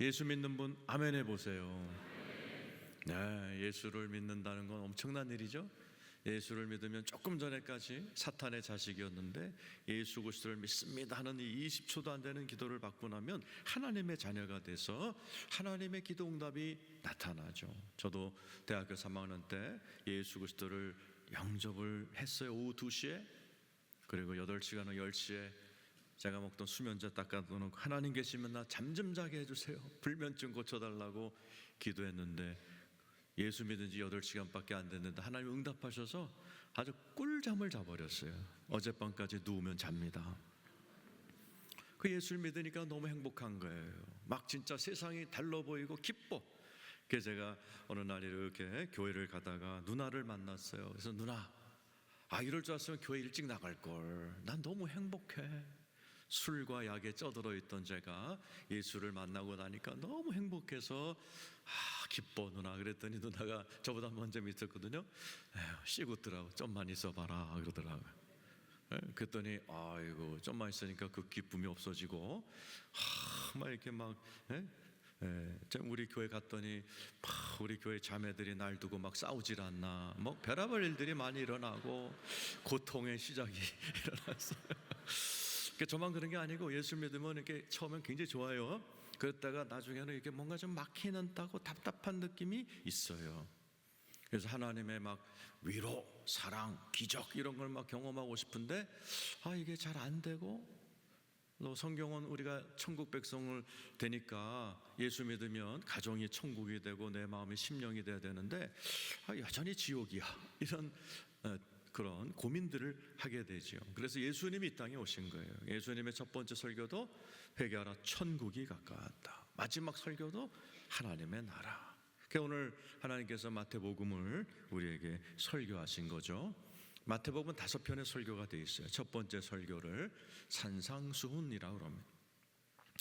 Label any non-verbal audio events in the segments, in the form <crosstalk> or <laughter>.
예수 믿는 분 아멘 해보세요. 네, 예수를 믿는다는 건 엄청난 일이죠. 예수를 믿으면 조금 전에까지 사탄의 자식이었는데 예수 그리스도를 믿습니다 하는 이 20초도 안 되는 기도를 받고 나면 하나님의 자녀가 돼서 하나님의 기도 응답이 나타나죠. 저도 대학교 3학년 때 예수 그리스도를 영접을 했어요. 오후 2시에 그리고 8시간 후 10시에 제가 먹던 수면제 닦아놓고 하나님 계시면 나 잠 좀 자게 해주세요. 불면증 고쳐달라고 기도했는데 예수 믿은 지 8시간밖에 안 됐는데 하나님 응답하셔서 아주 꿀잠을 자버렸어요. 어젯밤까지 누우면 잡니다. 그 예수를 믿으니까 너무 행복한 거예요. 막 진짜 세상이 달라 보이고 기뻐. 그래서 제가 어느 날 이렇게 교회를 가다가 누나를 만났어요. 그래서 누나, 아 이럴 줄 알았으면 교회 일찍 나갈 걸. 난 너무 행복해. 술과 약에 쪄들어 있던 제가 예수를 만나고 나니까 너무 행복해서 아 기뻐 누나 그랬더니 누나가 저보다 먼저 믿었거든요. 씨굿더라고 좀만 있어봐라 그러더라고요. 예, 그랬더니 아이고 좀만 있으니까 그 기쁨이 없어지고 하, 막 이렇게 막 예? 예, 저 우리 교회 갔더니 막 우리 교회 자매들이 날 두고 막 싸우질 않나 뭐 별의별 일들이 많이 일어나고 고통의 시작이 <laughs> 일어났어요. 그 저만 그런 게 아니고 예수 믿으면 이렇게 처음엔 굉장히 좋아요. 그랬다가 나중에는 이렇게 뭔가 좀 막히는 따고 답답한 느낌이 있어요. 그래서 하나님의 막 위로, 사랑, 기적 이런 걸 막 경험하고 싶은데 아 이게 잘 안 되고 또 성경은 우리가 천국 백성을 되니까 예수 믿으면 가정이 천국이 되고 내 마음이 심령이 돼야 되는데 아, 여전히 지옥이야 이런 어, 그런 고민들을 하게 되죠. 그래서 예수님이 이 땅에 오신 거예요. 예수님의 첫 번째 설교도 회개하라 천국이 가까웠다. 마지막 설교도 하나님의 나라. 그 오늘 하나님께서 마태복음을 우리에게 설교하신 거죠. 마태복음 다섯 편의 설교가 되어 있어요. 첫 번째 설교를 산상수훈이라고 합니다.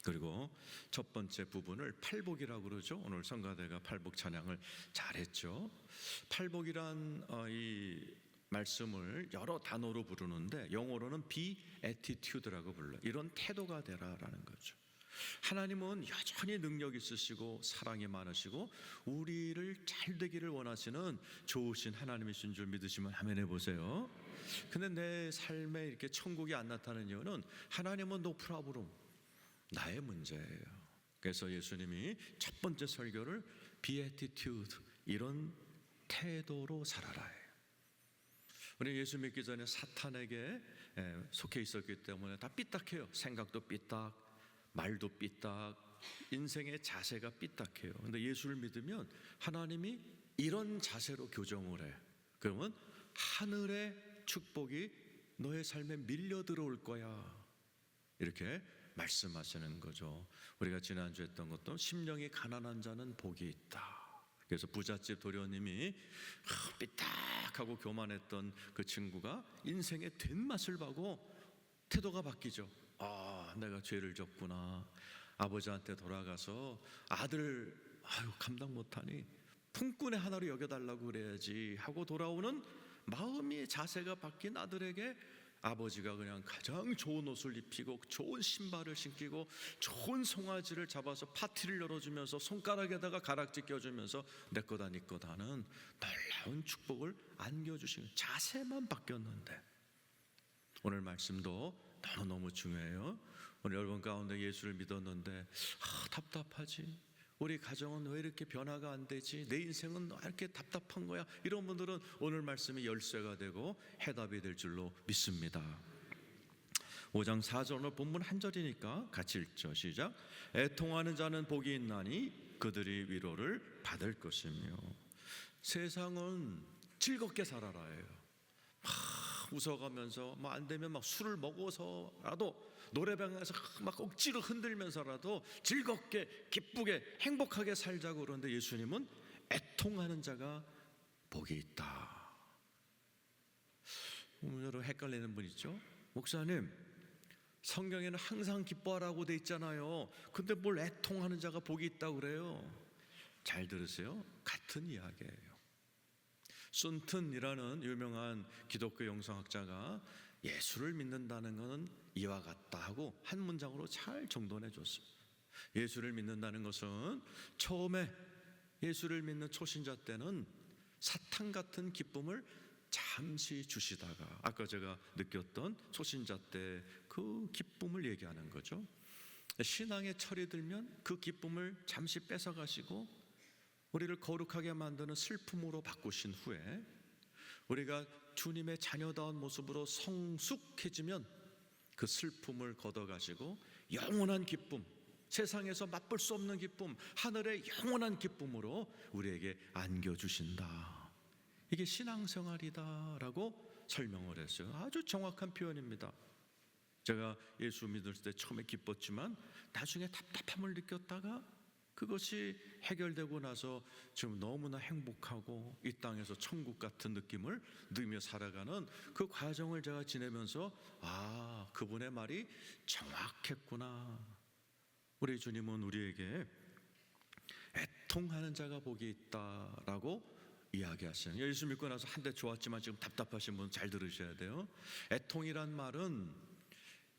그리고 첫 번째 부분을 팔복이라고 그러죠. 오늘 성가대가 팔복 찬양을 잘했죠. 팔복이란 어, 이 말씀을 여러 단어로 부르는데 영어로는 be attitude라고 불러. 이런 태도가 되라라는 거죠. 하나님은 여전히 능력 있으시고 사랑이 많으시고 우리를 잘 되기를 원하시는 좋으신 하나님이신 줄 믿으시면 아멘 해보세요. 근데 내 삶에 이렇게 천국이 안 나타나는 이유는 하나님은 노 프라브름 나의 문제예요. 그래서 예수님이 첫 번째 설교를 비에티튜드 이런 태도로 살아라예요. 우리 예수 믿기 전에 사탄에게 예, 속해 있었기 때문에 다 삐딱해요. 생각도 삐딱, 말도 삐딱, 인생의 자세가 삐딱해요. 근데 예수를 믿으면 하나님이 이런 자세로 교정을 해. 그러면 하늘의 축복이 너의 삶에 밀려 들어올 거야. 이렇게 말씀하시는 거죠. 우리가 지난주 했던 것도 심령이 가난한 자는 복이 있다. 그래서 부잣집 도련님이 삐딱하고 교만했던 그 친구가 인생의 된맛을 보고 태도가 바뀌죠. 아, 내가 죄를 졌구나. 아버지한테 돌아가서 아들 아유 감당 못하니 품꾼의 하나로 여겨달라고 그래야지 하고 돌아오는 마음이 자세가 바뀐 아들에게 아버지가 그냥 가장 좋은 옷을 입히고 좋은 신발을 신기고 좋은 송아지를 잡아서 파티를 열어주면서 손가락에다가 가락지 껴주면서 내 거다 네 거다는 놀라운 축복을 안겨주시는 자세만 바뀌었는데 오늘 말씀도 너무너무 중요해요. 오늘 여러분 가운데 예수를 믿었는데 아, 답답하지. 우리 가정은 왜 이렇게 변화가 안 되지? 내 인생은 왜 이렇게 답답한 거야? 이런 분들은 오늘 말씀이 열쇠가 되고 해답이 될 줄로 믿습니다. 5장 4절 본문 한 절이니까 같이 읽죠. 시작. 애통하는 자는 복이 있나니 그들이 위로를 받을 것이며 세상은 즐겁게 살아라예요. 막 웃어가면서 뭐 안 되면 막 술을 먹어서라도 노래방에서 막 억지로 흔들면서라도 즐겁게 기쁘게 행복하게 살자고 그러는데 예수님은 애통하는 자가 복이 있다. 음, 여러분 헷갈리는 분 있죠? 목사님 성경에는 항상 기뻐하라고 돼 있잖아요. 근데 뭘 애통하는 자가 복이 있다고 그래요? 잘 들으세요. 같은 이야기예요. 순튼이라는 유명한 기독교 영성학자가 예수를 믿는다는 것은 이와 같다 하고 한 문장으로 잘 정돈해 줬습니다. 예수를 믿는다는 것은 처음에 예수를 믿는 초신자 때는 사탕 같은 기쁨을 잠시 주시다가 아까 제가 느꼈던 초신자 때 그 기쁨을 얘기하는 거죠. 신앙의 철이 들면 그 기쁨을 잠시 뺏어 가시고 우리를 거룩하게 만드는 슬픔으로 바꾸신 후에 우리가 주님의 자녀다운 모습으로 성숙해지면 그 슬픔을 걷어가지고 영원한 기쁨, 세상에서 맛볼 수 없는 기쁨, 하늘의 영원한 기쁨으로 우리에게 안겨주신다. 이게 신앙생활이다라고 설명을 했어요. 아주 정확한 표현입니다. 제가 예수 믿을 때 처음에 기뻤지만 나중에 답답함을 느꼈다가 그것이 해결되고 나서 지금 너무나 행복하고 이 땅에서 천국 같은 느낌을 누리며 살아가는 그 과정을 제가 지내면서 아 그분의 말이 정확했구나 우리 주님은 우리에게 애통하는 자가 복이 있다라고 이야기하세요. 예수 믿고 나서 한 대 좋았지만 지금 답답하신 분 잘 들으셔야 돼요. 애통이란 말은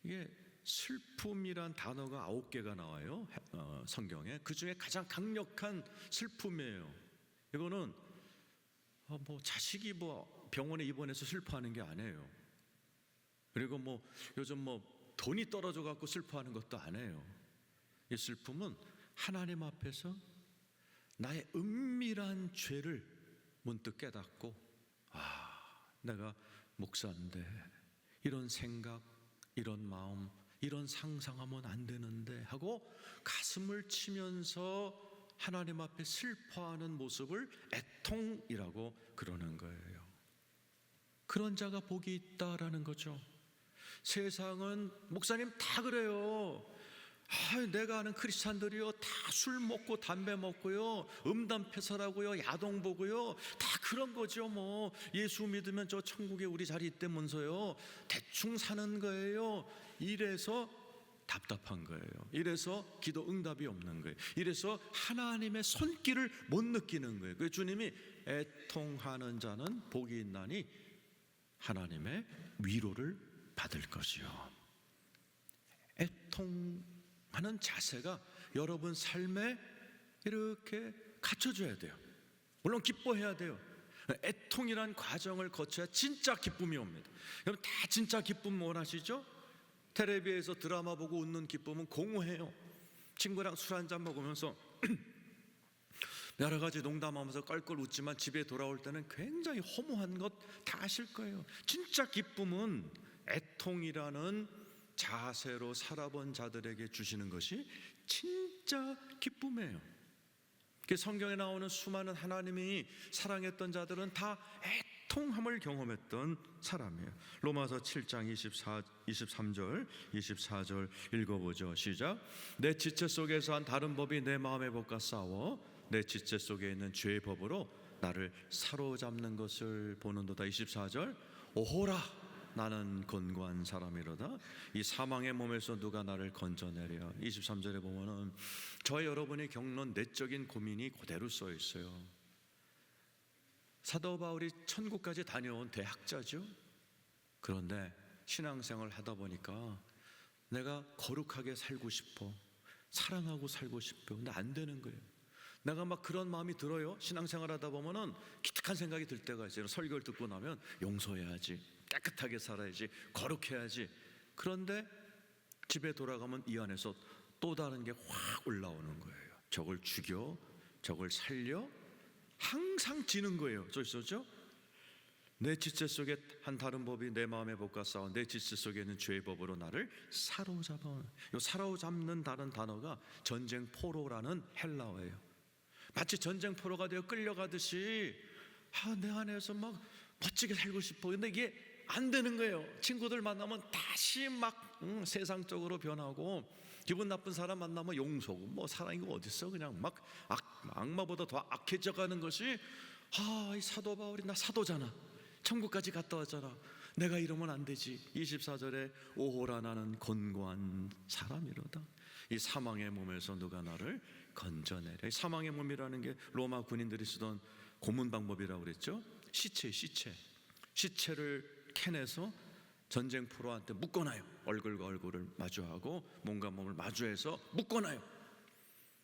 이게 슬픔이란 단어가 아홉 개가 나와요 어, 성경에 그 중에 가장 강력한 슬픔이에요. 이거는 어, 뭐 자식이 뭐 병원에 입원해서 슬퍼하는 게 아니에요. 그리고 뭐 요즘 뭐 돈이 떨어져 갖고 슬퍼하는 것도 아니에요. 이 슬픔은 하나님 앞에서 나의 은밀한 죄를 문득 깨닫고 아 내가 목사인데 이런 생각 이런 마음 이런 상상하면 안 되는데 하고 가슴을 치면서 하나님 앞에 슬퍼하는 모습을 애통이라고 그러는 거예요. 그런 자가 복이 있다라는 거죠. 세상은 목사님 다 그래요. 아, 내가 아는 크리스찬들이요. 다 술 먹고 담배 먹고요. 음담 패설하고요. 야동 보고요. 다 그런 거죠 뭐. 예수 믿으면 저 천국에 우리 자리 있다면서요. 대충 사는 거예요 이래서 답답한 거예요 이래서 기도 응답이 없는 거예요 이래서 하나님의 손길을 못 느끼는 거예요 그 주님이 애통하는 자는 복이 있나니 하나님의 위로를 받을 것이요 애통하는 자세가 여러분 삶에 이렇게 갖춰져야 돼요. 물론 기뻐해야 돼요. 애통이란 과정을 거쳐야 진짜 기쁨이 옵니다. 여러분 다 진짜 기쁨 원하시죠? 텔레비에서 드라마 보고 웃는 기쁨은 공허해요. 친구랑 술 한 잔 먹으면서 <clears throat> 여러 가지 농담하면서 껄껄 웃지만 집에 돌아올 때는 굉장히 허무한 것 다 아실 거예요. 진짜 기쁨은 애통이라는 자세로 살아본 자들에게 주시는 것이 진짜 기쁨이에요. 그 성경에 나오는 수많은 하나님이 사랑했던 자들은 다 애통함을 경험했던 사람이에요. 로마서 7장 24, 23절, 24절 읽어보죠. 시작. 내 지체 속에서 한 다른 법이 내 마음의 법과 싸워 내 지체 속에 있는 죄의 법으로 나를 사로잡는 것을 보는도다. 24절. 오호라 나는 건고한 사람이로다. 이 사망의 몸에서 누가 나를 건져내려. 23절에 보면은 저 여러분이 겪는 내적인 고민이 그대로 써 있어요. 사도 바울이 천국까지 다녀온 대학자죠. 그런데 신앙생활 하다 보니까 내가 거룩하게 살고 싶어. 사랑하고 살고 싶어. 근데 안 되는 거예요. 내가 막 그런 마음이 들어요. 신앙생활 하다 보면은 기특한 생각이 들 때가 있어요. 설교를 듣고 나면 용서해야지. 깨끗하게 살아야지. 거룩해야지. 그런데 집에 돌아가면 이 안에서 또 다른 게 확 올라오는 거예요. 저걸 죽여, 저걸 살려, 항상 지는 거예요. 저 있었죠? 내 지체 속에 한 다른 법이 내 마음의 법과 싸워 내 지체 속에 있는 죄의 법으로 나를 사로잡아. 요 사로잡는 다른 단어가 전쟁 포로라는 헬라어예요. 마치 전쟁 포로가 되어 끌려가듯이 아, 내 안에서 막 멋지게 살고 싶어. 근데 이게 안 되는 거예요. 친구들 만나면 다시 막 음, 세상적으로 변하고 기분 나쁜 사람 만나면 용서고 뭐 사랑이 어딨어 그냥 막 악, 악마보다 더 악해져 가는 것이 아, 이 사도 바울이 나 사도잖아. 천국까지 갔다 왔잖아. 내가 이러면 안 되지. 24절에 오호라 나는 건고한 사람이로다. 이 사망의 몸에서 누가 나를 건져내려. 이 사망의 몸이라는 게 로마 군인들이 쓰던 고문 방법이라고 그랬죠. 시체, 시체. 시체를 캐내서 전쟁 포로한테 묶어놔요. 얼굴과 얼굴을 마주하고 몸과 몸을 마주해서 묶어놔요.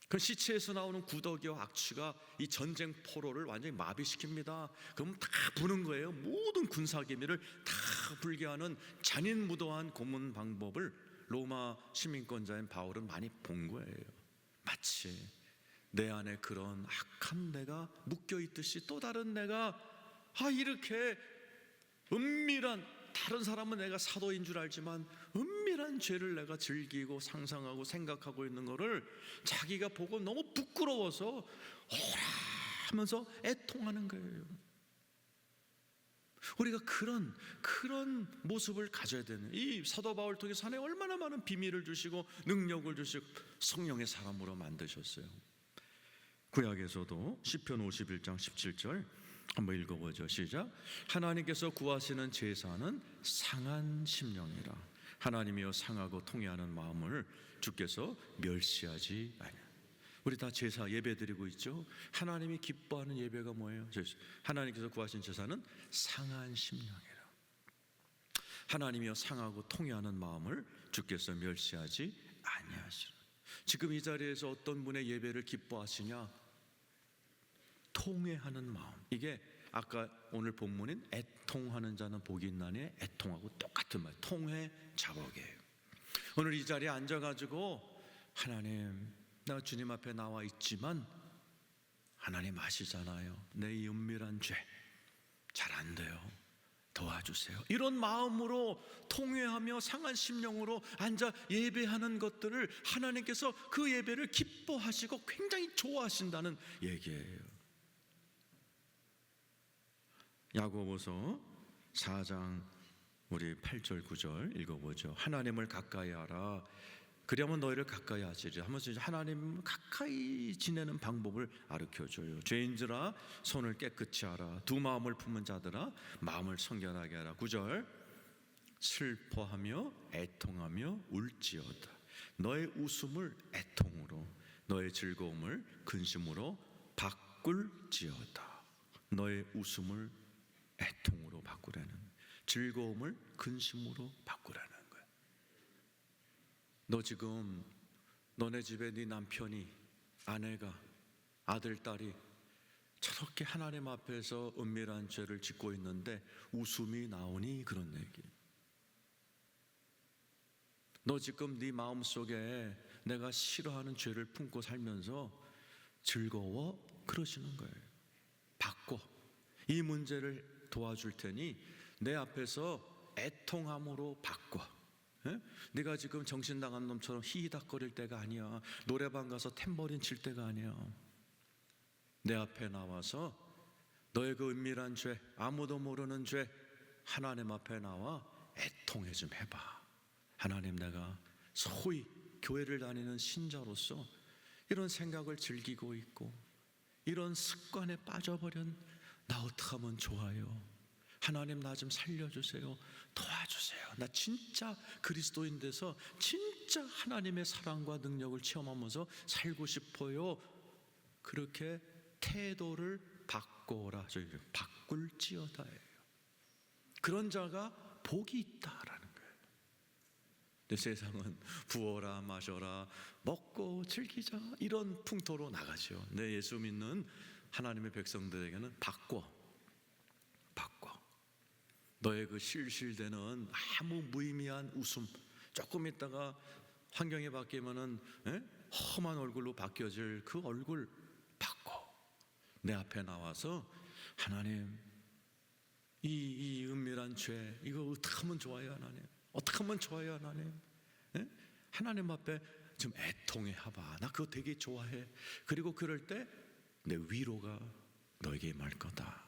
그 시체에서 나오는 구더기와 악취가 이 전쟁 포로를 완전히 마비시킵니다. 그럼 다 부는 거예요. 모든 군사 기밀을 다 불게 하는 잔인무도한 고문 방법을 로마 시민권자인 바울은 많이 본 거예요. 마치 내 안에 그런 악한 내가 묶여 있듯이 또 다른 내가 아 이렇게 은밀한 다른 사람은 내가 사도인 줄 알지만 은밀한 죄를 내가 즐기고 상상하고 생각하고 있는 거를 자기가 보고 너무 부끄러워서 오라 하면서 애통하는 거예요. 우리가 그런 그런 모습을 가져야 되는 이 사도 바울 통해서 하나님 얼마나 많은 비밀을 주시고 능력을 주시고 성령의 사람으로 만드셨어요. 구약에서도 시편 51장 17절 한번 읽어보죠. 시작. 하나님께서 구하시는 제사는 상한 심령이라. 하나님이여 상하고 통해하는 마음을 주께서 멸시하지 아니하. 우리 다 제사 예배 드리고 있죠. 하나님이 기뻐하는 예배가 뭐예요? 하나님께서 구하신 제사는 상한 심령이라. 하나님이여 상하고 통해하는 마음을 주께서 멸시하지 아니하시라. 지금 이 자리에서 어떤 분의 예배를 기뻐하시냐? 통회하는 마음. 이게 아까 오늘 본문인 애통하는 자는 복이 있나니 애통하고 똑같은 말. 통회 자복이에요. 오늘 이 자리에 앉아가지고 하나님, 나 주님 앞에 나와 있지만 하나님 아시잖아요. 내이 은밀한 죄 잘 안 돼요. 도와주세요. 이런 마음으로 통회하며 상한 심령으로 앉아 예배하는 것들을 하나님께서 그 예배를 기뻐하시고 굉장히 좋아하신다는 얘기예요. 야고보서 4장 우리 8절 9절 읽어보죠. 하나님을 가까이 하라. 그러면 너희를 가까이 하시리 하면서 하나님 가까이 지내는 방법을 가르쳐 줘요. 죄인들아 손을 깨끗이 하라. 두 마음을 품은 자들아 마음을 성결하게 하라. 9절 슬퍼하며 애통하며 울지어다. 너의 웃음을 애통으로 너의 즐거움을 근심으로 바꿀지어다. 너의 웃음을 애통으로 바꾸라는 즐거움을 근심으로 바꾸라는 거야. 너 지금 너네 집에 네 남편이 아내가 아들 딸이 저렇게 하나님 앞에서 은밀한 죄를 짓고 있는데 웃음이 나오니 그런 얘기. 너 지금 네 마음 속에 내가 싫어하는 죄를 품고 살면서 즐거워 그러시는 거예요. 바꿔 이 문제를 도와줄 테니 내 앞에서 애통함으로 바꿔. 예? 네가 지금 정신 나간 놈처럼 히히닥거릴 때가 아니야. 노래방 가서 탬버린 칠 때가 아니야. 내 앞에 나와서 너의 그 은밀한 죄, 아무도 모르는 죄 하나님 앞에 나와 애통해 좀 해봐. 하나님 내가 소위 교회를 다니는 신자로서 이런 생각을 즐기고 있고 이런 습관에 빠져버린 나 어떻게 하면 좋아요? 하나님 나 좀 살려주세요. 도와주세요. 나 진짜 그리스도인 돼서 진짜 하나님의 사랑과 능력을 체험하면서 살고 싶어요. 그렇게 태도를 바꿔라. 저기 바꿀지어다예요. 그런 자가 복이 있다라는 거예요. 세상은 부어라 마셔라 먹고 즐기자 이런 풍토로 나가죠. 내 예수 믿는 하나님의 백성들에게는 바꿔 바꿔. 너의 그 실실대는 아무 무의미한 웃음 조금 있다가 환경이 바뀌면은 에? 험한 얼굴로 바뀌어질 그 얼굴 바꿔. 내 앞에 나와서 하나님 이, 이 은밀한 죄 이거 어떻게 하면 좋아요 하나님? 어떻게 하면 좋아요 하나님? 에? 하나님 앞에 좀 애통해 하봐. 나 그거 되게 좋아해. 그리고 그럴 때 내 위로가 너에게 임할 거다.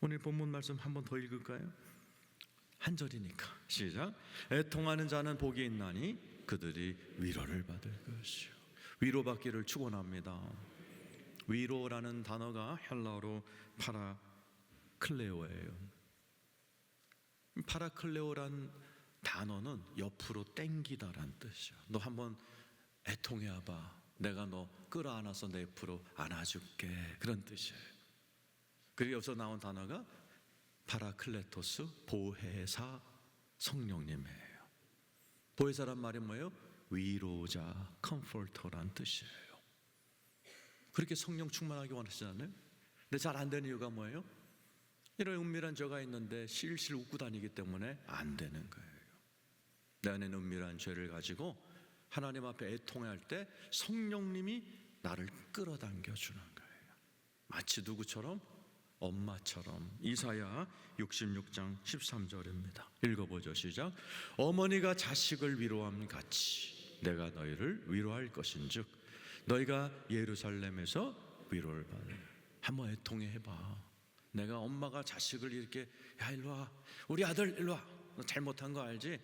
오늘 본문 말씀 한 번 더 읽을까요? 한 절이니까 시작. 애통하는 자는 복이 있나니 그들이 위로를 받을 것이요. 위로받기를 축원합니다. 위로라는 단어가 헬라어로 파라클레오예요. 파라클레오란 단어는 옆으로 땡기다란 뜻이야 너 한번 애통해봐 내가 너 끌어안아서 내 옆으로 안아줄게 그런 뜻이에요 그리고 여기서 나온 단어가 파라클레토스 보혜사 성령님이에요. 보혜사란 말이 뭐예요? 위로자, 컴포터란 뜻이에요. 그렇게 성령 충만하게 원하시잖아요. 근데 잘 안 되는 이유가 뭐예요? 이런 은밀한 죄가 있는데 실실 웃고 다니기 때문에 안 되는 거예요. 내 안에 은밀한 죄를 가지고 하나님 앞에 애통할 때 성령님이 나를 끌어당겨 주는 거예요. 마치 누구처럼 엄마처럼 이사야 66장 13절입니다. 읽어보죠. 시작. 어머니가 자식을 위로함 같이 내가 너희를 위로할 것인즉 너희가 예루살렘에서 위로를 받으라. 한번 애통해 해봐. 내가 엄마가 자식을 이렇게 야 일로 와 우리 아들 일로 와 너 잘못한 거 알지?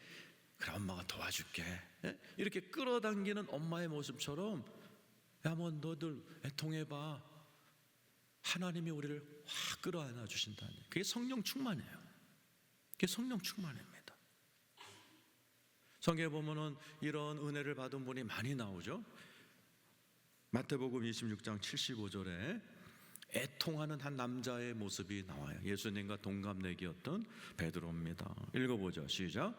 그래 엄마가 도와줄게 예? 이렇게 끌어당기는 엄마의 모습처럼 야 뭐 너들 애통해봐 하나님이 우리를 확 끌어안아 주신다니 그게 성령 충만이에요 그게 성령 충만입니다 성경에 보면은 이런 은혜를 받은 분이 많이 나오죠 마태복음 26장 75절에 애통하는 한 남자의 모습이 나와요. 예수님과 동갑내기였던 베드로입니다. 읽어보죠. 시작.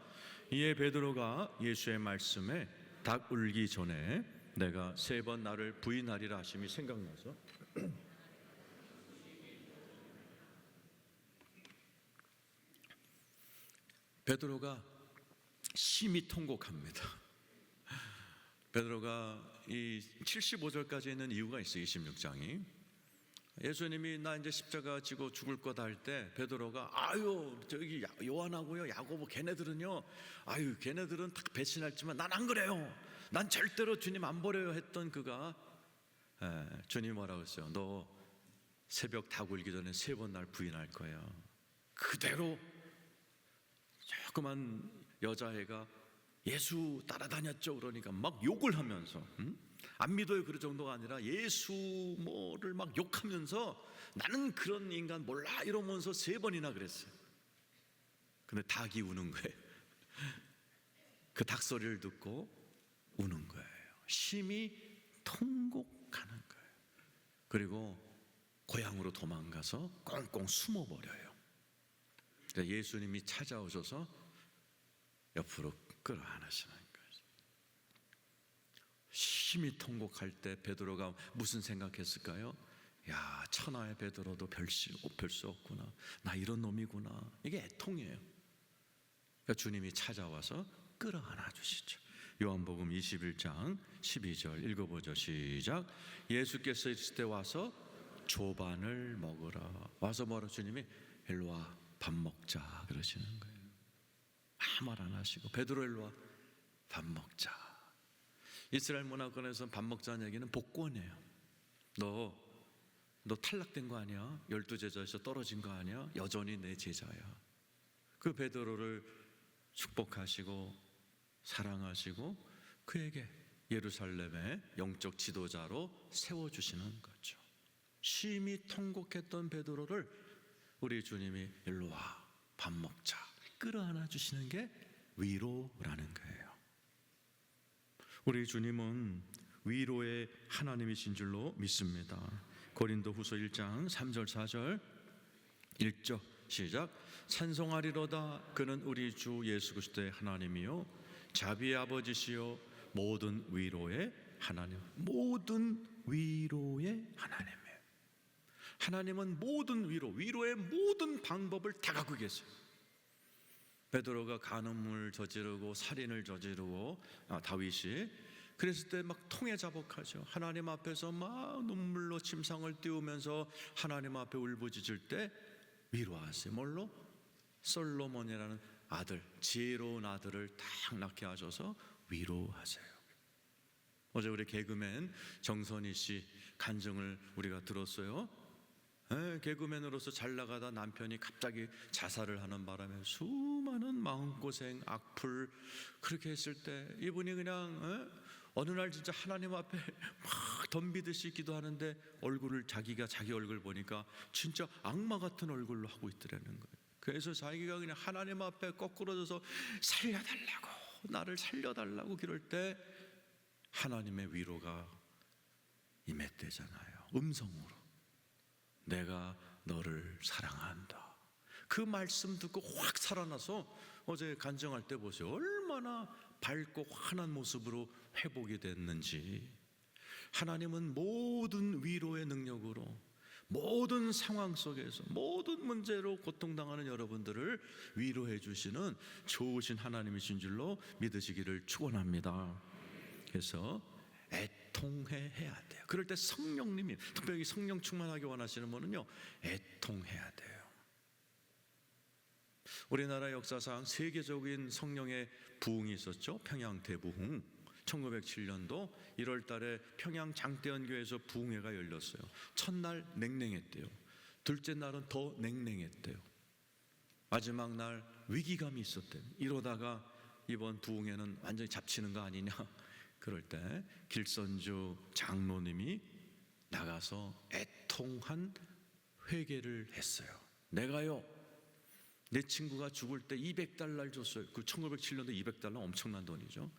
이에 베드로가 예수의 말씀에 닭 울기 전에 내가 세 번 나를 부인하리라 하심이 생각나서 <clears throat> 베드로가 심히 통곡합니다. 베드로가 이 75절까지 있는 이유가 있어요. 26장이. 예수님이 나 이제 십자가 지고 죽을 거다 할 때 베드로가 아유 저기 야- 요한하고요 야고보 걔네들은요 아유 걔네들은 다 배신할지만 난 안 그래요. 난 절대로 주님 안 버려요 했던 그가 에, 주님 뭐라고 했어요? 너 새벽 다 굴기 전에 세 번 날 부인할 거야 그대로 조그만 여자애가 예수 따라다녔죠. 그러니까 막 욕을 하면서 음? 안 믿어요. 그 정도가 아니라 예수 뭐를 막 욕하면서 나는 그런 인간 몰라 이러면서 세 번이나 그랬어요. 근데 닭이 우는 거예요. <laughs> 그 닭 소리를 듣고 우는 거예요. 심히 통곡하는 거예요. 그리고 고향으로 도망가서 꽁꽁 숨어 버려요. 그러니까 예수님이 찾아오셔서 옆으로 끌어안으시는. 심히 통곡할 때 베드로가 무슨 생각했을까요? 야 천하의 베드로도 별수 없구나. 나 이런 놈이구나. 이게 애통이에요. 그러니까 주님이 찾아와서 끌어안아 주시죠. 요한복음 21장 12절 읽어보죠. 시작. 예수께서 있을 때 와서 조반을 먹으라. 와서 뭐라 주님이 일로 와 밥 먹자 그러시는 거예요. 아무 말 안 하시고 베드로 일로 와 밥 먹자. 이스라엘 문화권에서 밥 먹자는 얘기는 복권이에요. 너, 너 탈락된 거 아니야? 열두 제자에서 떨어진 거 아니야? 여전히 내 제자야. 그 베드로를 축복하시고 사랑하시고 그에게 예루살렘의 영적 지도자로 세워 주시는 거죠. 심히 통곡했던 베드로를 우리 주님이 일로 와 밥 먹자 끌어안아 주시는 게 위로라는 거예요. 우리 주님은 위로의 하나님이신 줄로 믿습니다. 고린도 후서 1장 3절 4절 읽죠. 시작. 찬송하리로다 그는 우리 주 예수 그리스도의 하나님이요 자비의 아버지시요 모든 위로의 하나님. 모든 위로의 하나님이에요. 하나님은 모든 위로, 위로의 모든 방법을 다 갖고 계세요. 베드로가 간음을 저지르고 살인을 저지르고 아, 다윗이 그랬을 때 막 통에 자복하죠. 하나님 앞에서 막 눈물로 침상을 띄우면서 하나님 앞에 울부짖을 때 위로하세요. 뭘로? 솔로몬이라는 아들, 지혜로운 아들을 딱 낳게 하셔서 위로하세요. 어제 우리 개그맨 정선희 씨 간증을 우리가 들었어요. 예, 개그맨으로서 잘 나가다 남편이 갑자기 자살을 하는 바람에 수많은 마음고생, 악플 그렇게 했을 때 이분이 그냥 예, 어느 날 진짜 하나님 앞에 <laughs> 막 덤비듯이 기도하는데 얼굴을 자기가 자기 얼굴 보니까 진짜 악마 같은 얼굴로 하고 있더라는 거예요. 그래서 자기가 그냥 하나님 앞에 거꾸로져서 살려달라고 나를 살려달라고 기를 때 하나님의 위로가 임했대잖아요. 음성으로. 내가 너를 사랑한다. 그 말씀 듣고 확 살아나서 어제 간증할 때 보세요. 얼마나 밝고 환한 모습으로 회복이 됐는지 하나님은 모든 위로의 능력으로 모든 상황 속에서 모든 문제로 고통당하는 여러분들을 위로해 주시는 좋으신 하나님이신 줄로 믿으시기를 축원합니다. 그래서 애통해 해야 돼요. 그럴 때 성령님이 특별히 성령 충만하게 원하시는 분은요 애통해야 돼요. 우리나라 역사상 세계적인 성령의 부흥이 있었죠. 평양 대부흥. 1907년도 1월 달에 평양 장대연교에서 부흥회가 열렸어요. 첫날 냉랭했대요. 둘째 날은 더 냉랭했대요. 마지막 날 위기감이 있었대요. 이러다가 이번 부흥회는 완전히 잡치는 거 아니냐. 그럴 때 길선주 장로님이 나가서 애통한 회개를 했어요. 내가요 내 친구가 죽을 때 200달러를 줬어요. 그 1907년도 200달러 엄청난 돈이죠.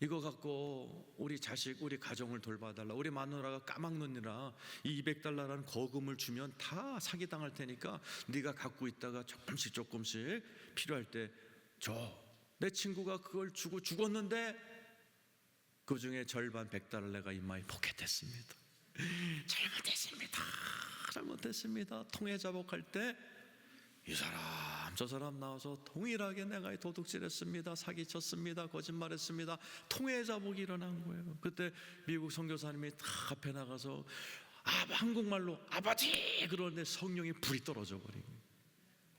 이거 갖고 우리 자식, 우리 가정을 돌봐달라. 우리 마누라가 까막눈이라 이 200달러라는 거금을 주면 다 사기당할 테니까 네가 갖고 있다가 조금씩 조금씩 필요할 때 줘. 내 친구가 그걸 주고 죽었는데 그 중에 절반 100달러 내가 이마에 포켓했습니다. <laughs> 잘못했습니다. 잘못했습니다. 통해 자복할 때 이 사람 저 사람 나와서 동일하게 내가 도둑질했습니다 사기쳤습니다 거짓말했습니다 통해 자복이 일어난 거예요 그때 미국 선교사님이 다 앞에 나가서 아 한국말로 아버지 그러는데 성령이 불이 떨어져 버린 거예요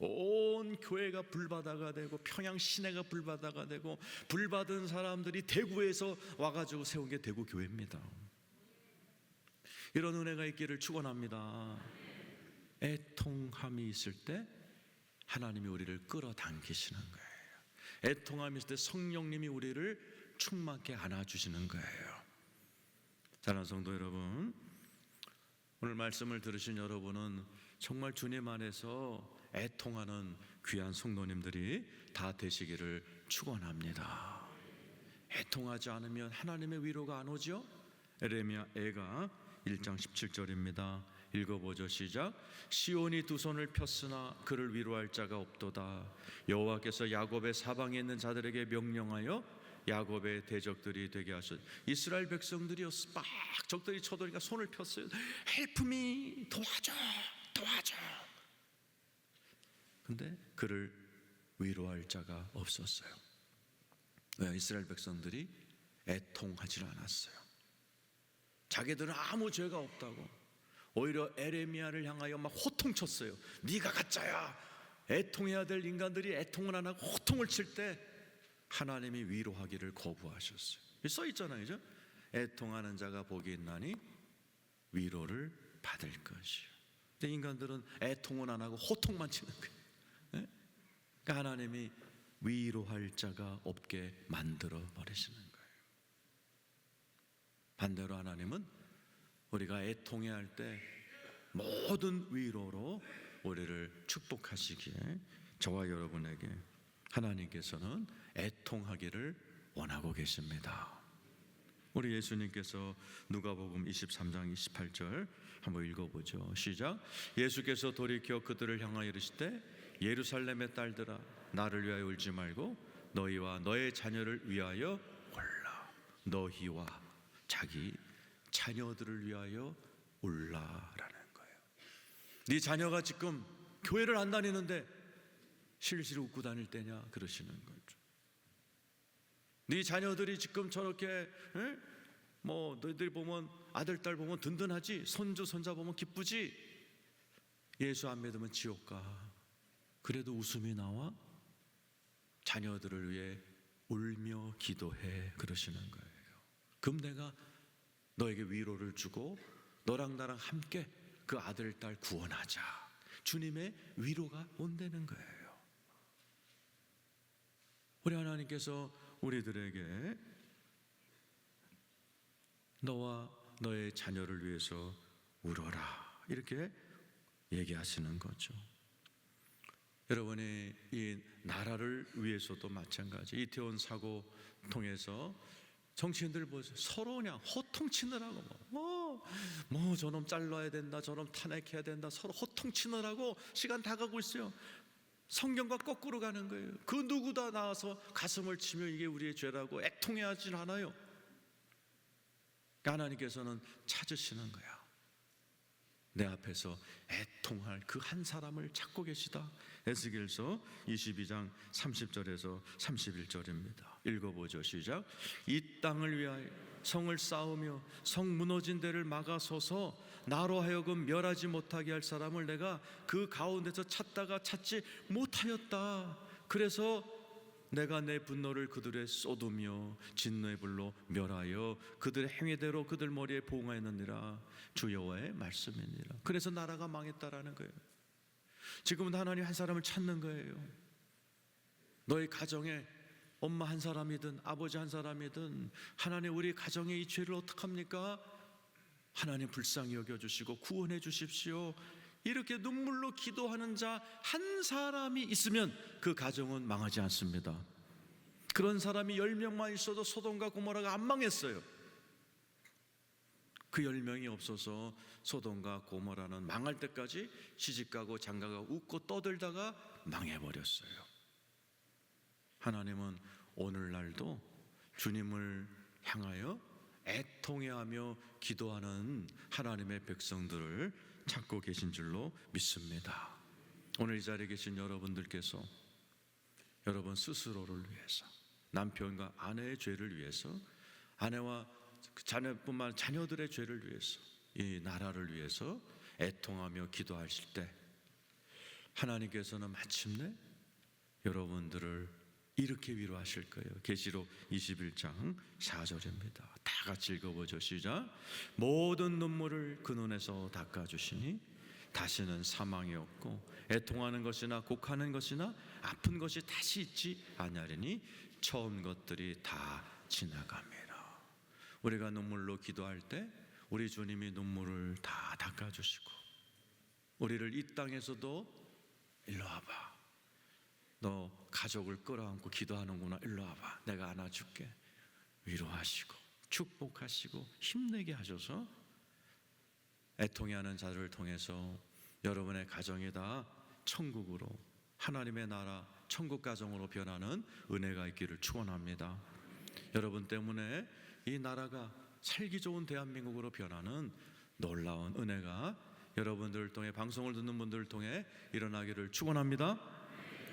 온 교회가 불바다가 되고 평양 시내가 불바다가 되고 불받은 사람들이 대구에서 와가지고 세운 게 대구 교회입니다 이런 은혜가 있기를 축원합니다 애통함이 있을 때 하나님이 우리를 끌어당기시는 거예요. 애통함이 있을 때 성령님이 우리를 충만케 안아주시는 거예요. 사랑하는 성도 여러분, 오늘 말씀을 들으신 여러분은 정말 주님 안에서 애통하는 귀한 성도님들이 다 되시기를 축원합니다. 애통하지 않으면 하나님의 위로가 안 오죠? 에레미야 애가 1장 17절입니다. 읽어보죠. 시작. 시온이 두 손을 폈으나 그를 위로할 자가 없도다. 여호와께서 야곱의 사방에 있는 자들에게 명령하여 야곱의 대적들이 되게 하셨 이스라엘 백성들이요 막 적들이 쳐들니까 손을 폈어요. 헬프미 도와줘. 도와줘 근데 그를 위로할 자가 없었어요 왜 이스라엘 백성들이 애통하지 않았어요 자기들은 아무 죄가 없다고 오히려 에레미야를 향하여 막 호통쳤어요. 네가 가짜야. 애통해야 될 인간들이 애통을 안 하고 호통을 칠 때 하나님이 위로하기를 거부하셨어요. 써 있잖아요, 그죠? 애통하는 자가 복이 있나니 위로를 받을 것이요. 근데 인간들은 애통은 안 하고 호통만 치는 거예요. 예? 그러니까 하나님이 위로할 자가 없게 만들어 버리시는 거예요. 반대로 하나님은 우리가 애통해 할 때 모든 위로로 우리를 축복하시기에 저와 여러분에게 하나님께서는 애통하기를 원하고 계십니다. 우리 예수님께서 누가복음 23장 28절 한번 읽어보죠. 시작. 예수께서 돌이켜 그들을 향하여 이르시되 예루살렘의 딸들아 나를 위하여 울지 말고 너희와 너의 자녀를 위하여 울라. 너희와 자기 자녀들을 위하여 울라라는 거예요. 네 자녀가 지금 교회를 안 다니는데 실실 웃고 다닐 때냐 그러시는 거죠. 네 자녀들이 지금 저렇게 에? 뭐 너희들이 보면 아들 딸 보면 든든하지 손주 손자 보면 기쁘지 예수 안 믿으면 지옥 가 그래도 웃음이 나와 자녀들을 위해 울며 기도해 그러시는 거예요. 그럼 내가 너에게 위로를 주고 너랑 나랑 함께 그 아들 딸 구원하자. 주님의 위로가 온다는 거예요. 우리 하나님께서 우리들에게 너와 너의 자녀를 위해서 울어라. 이렇게 얘기하시는 거죠. 여러분이 이 나라를 위해서도 마찬가지. 이태원 사고 통해서 정치인들 보세요. 서로 그냥 호통치느라고 뭐, 뭐 저놈 잘라야 된다, 저놈 탄핵해야 된다, 서로 호통치느라고 시간 다 가고 있어요. 성경과 거꾸로 가는 거예요. 그 누구다 나와서 가슴을 치며 이게 우리의 죄라고 애통해하진 않아요. 하나님께서는 찾으시는 거야. 내 앞에서 애 통할 그 한 사람을 찾고 계시다. 에스겔서 22장 30절에서 31절입니다. 읽어보죠. 시작. 이 땅을 위하여 성을 쌓으며 성 무너진 데를 막아서서 나로 하여금 멸하지 못하게 할 사람을 내가 그 가운데서 찾다가 찾지 못하였다. 그래서 내가 내 분노를 그들의 쏟으며 진노의 불로 멸하여 그들의 행위대로 그들 머리에 봉하였느니라. 주 여호와의 말씀이니라. 그래서 나라가 망했다라는 거예요. 지금은 하나님 한 사람을 찾는 거예요. 너희 가정에 엄마 한 사람이든 아버지 한 사람이든 하나님 우리 가정의 이 죄를 어떡합니까? 하나님 불쌍히 여겨주시고 구원해 주십시오 이렇게 눈물로 기도하는 자 한 사람이 있으면 그 가정은 망하지 않습니다. 그런 사람이 열 명만 있어도 소돔과 고모라가 안 망했어요. 그열 명이 없어서 소돔과 고모라는 망할 때까지 시집가고 장가가 웃고 떠들다가 망해버렸어요. 하나님은 오늘날도 주님을 향하여 애통해하며 기도하는 하나님의 백성들을 찾고 계신 줄로 믿습니다. 오늘 이 자리에 계신 여러분들께서 여러분 스스로를 위해서 남편과 아내의 죄를 위해서 아내와 그 자녀뿐만 자녀들의 죄를 위해서 이 나라를 위해서 애통하며 기도하실 때 하나님께서는 마침내 여러분들을 이렇게 위로하실 거예요. 계시록 21장 4절입니다. 다 같이 읽어보죠. 시작. 모든 눈물을 그 눈에서 닦아 주시니 다시는 사망이 없고 애통하는 것이나 곡하는 것이나 아픈 것이 다시 있지 아니하리니 처음 것들이 다 지나갑니다. 우리가 눈물로 기도할 때 우리 주님이 눈물을 다 닦아 주시고 우리를 이 땅에서도 일로 와봐. 너 가족을 끌어안고 기도하는구나. 일로 와봐. 내가 안아줄게. 위로하시고 축복하시고 힘내게 하셔서 애통해 하는 자들을 통해서 여러분의 가정이 다 천국으로 하나님의 나라 천국 가정으로 변하는 은혜가 있기를 축원합니다. 여러분 때문에 이 나라가 살기 좋은 대한민국으로 변하는 놀라운 은혜가 여러분들을 통해 방송을 듣는 분들을 통해 일어나기를 축원합니다.